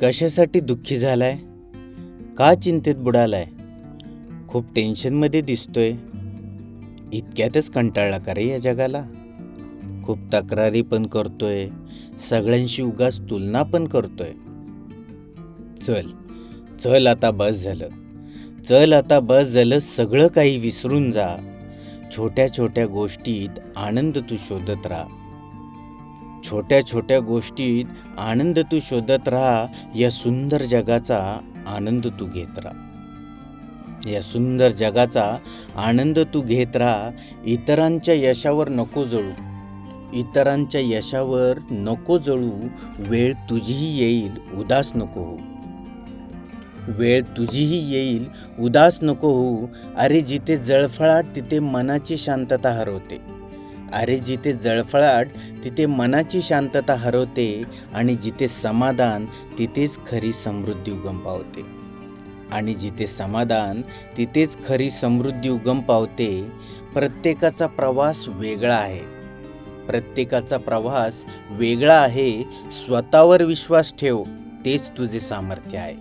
कशासाठी दुःखी झालाय? का चिंतेत बुडालाय? खूप टेन्शनमध्ये दिसतोय. इतक्यातच कंटाळला का रे या जगाला? खूप तक्रारी पण करतोय. सगळ्यांशी उगाच तुलना पण करतोय. चल चल आता बस झालं. चल आता बस झालं सगळं काही विसरून जा. छोट्या छोट्या गोष्टीत आनंद तू शोधत राहा. छोट्या छोट्या गोष्टीत आनंद तू शोधत राहा या सुंदर जगाचा आनंद तू घेत राहा. या सुंदर जगाचा आनंद तू घेत राहा इतरांच्या यशावर नको जळू. इतरांच्या यशावर नको जळू वेळ तुझीही येईल उदास नको हो वेळ तुझीही येईल उदास नको होऊ. अरे जिथे जळफळाट तिथे मनाची शांतता हरवते. अरे जिथे जळफळाट तिथे मनाची शांतता हरवते आणि जिथे समाधान तिथेच खरी समृद्धी उगम पावते. आणि जिथे समाधान तिथेच खरी समृद्धी उगम पावते प्रत्येकाचा प्रवास वेगळा आहे. प्रत्येकाचा प्रवास वेगळा आहे स्वतःवर विश्वास ठेव तेच तुझे सामर्थ्य आहे.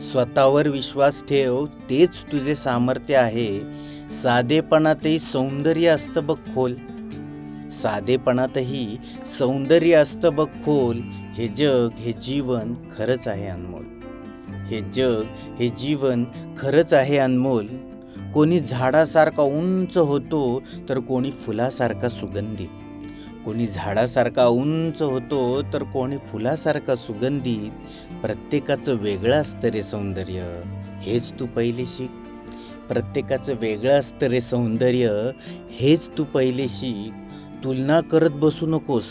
स्वतःवर विश्वास ठेव तेच तुझे सामर्थ्य आहे. साधेपणातही सौंदर्य असतं बघ खोल. साधेपणातही सौंदर्य असतं बघ खोल. हे जग हे जीवन खरंच आहे अनमोल. हे जग हे जीवन खरंच आहे अनमोल. कोणी झाडासारखा उंच होतो तर कोणी फुलासारखा सुगंधित कोणी झाडासारखा उंच होतो तर कोणी फुलासारखा सुगंधित प्रत्येकाचं वेगळं असतं रे सौंदर्य. हेच तू पहिले शिक. प्रत्येकाचं वेगळं असतं रे सौंदर्य. हेच तू पहिले शिक. तुलना करत बसू नकोस.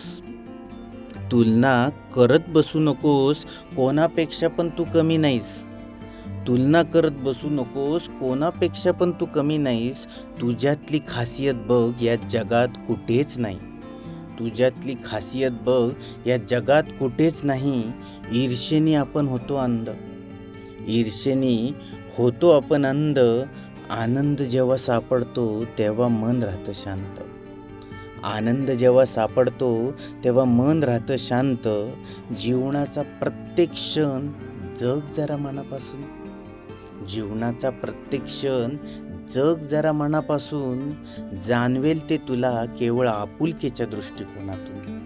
तुलना करत बसू नकोस कोणापेक्षा पण तू कमी नाहीस. तुलना करत बसू नकोस कोणापेक्षा पण तू कमी नाहीस. तुझ्यातली खासियत बघ या जगात कुठेच नाही. तुझ्यातली खासियत बघ या जगात कुठेच नाही. ईर्षेने आपण होतो अंध. ईर्षेने होतो आपण अंध. आनंद जेव्हा सापडतो तेव्हा मन राहतं शांत. आनंद जेव्हा सापडतो तेव्हा मन राहतं शांत. जीवनाचा प्रत्येक क्षण जग जरा मनापासून. जीवनाचा प्रत्येक क्षण जग जरा मनापासून जाणवेल ते तुला केवळ आपुलकीच्या दृष्टिकोनातून.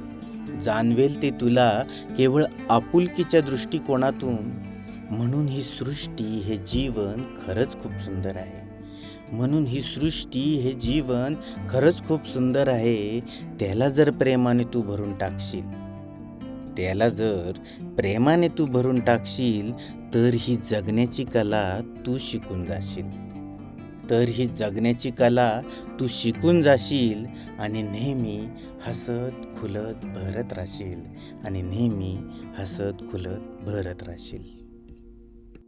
जाणवेल ते तुला केवळ आपुलकीच्या दृष्टिकोनातून. म्हणून ही सृष्टी हे जीवन खरंच खूप सुंदर आहे. म्हणून ही सृष्टी हे जीवन खरंच खूप सुंदर आहे. त्याला जर प्रेमाने तू भरून टाकशील त्याला जर प्रेमाने तू भरून टाकशील तर ही जगण्याची कला तू शिकून जाशील. तर ही जगण्याची कला तू शिकून जाशील आणि नेहमी हसत खुलत भरत राहशील आणि नेहमी हसत खुलत भरत राहशील.